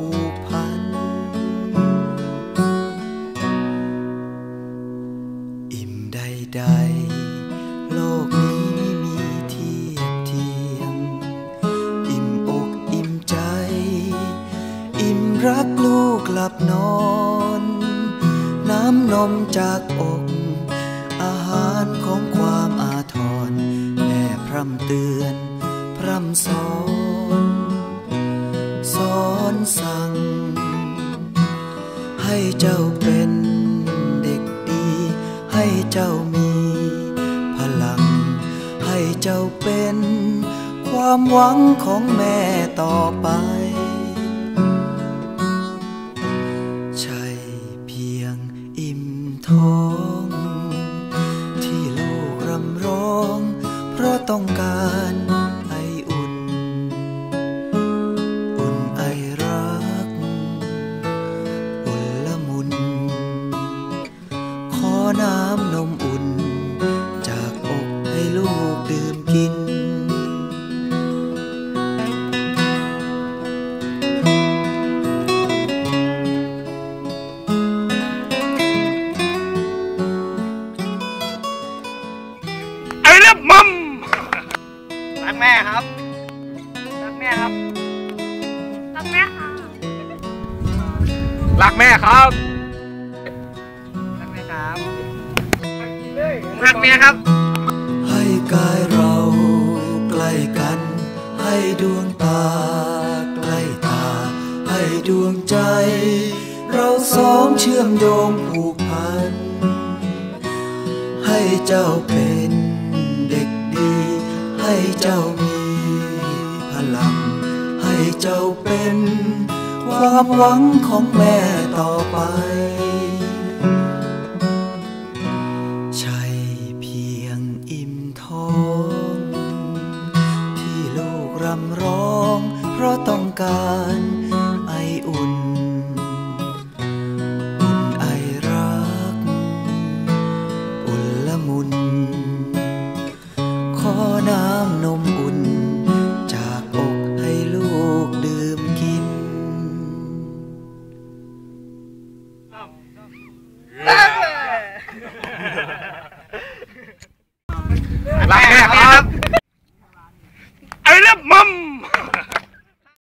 ู รักลูกหลับนอน น้ำนมจากอก อาหารของความอาทรแม่พร่ำเตือน พร่ำสอน สอนสั่ง ให้เจ้าเป็นเด็กดี ให้เจ้ามีพลัง ให้เจ้าเป็น ความหวังของแม่ต่อ ต้องการไออุ่น อุ่นไอรัก อุ่นละมุน ขอน้ำนมอุ่น ครับรักแม่ครับรักแม่ค่ะรักแม่ครับรักแม่ครับรักแม่ครับ ให้กายเราใกล้กัน ให้ดวงตาใกล้ตา ให้ดวงใจ เราสองเชื่อมโยงผูกพัน ให้เจ้าเป็นเด็กดี ให้เจ้ามี เจ้าเป็น ความหวังของแม่ต่อไป ใช่เพียงอิ่มท้อง ที่ลูกรำร้อง เพราะต้องการ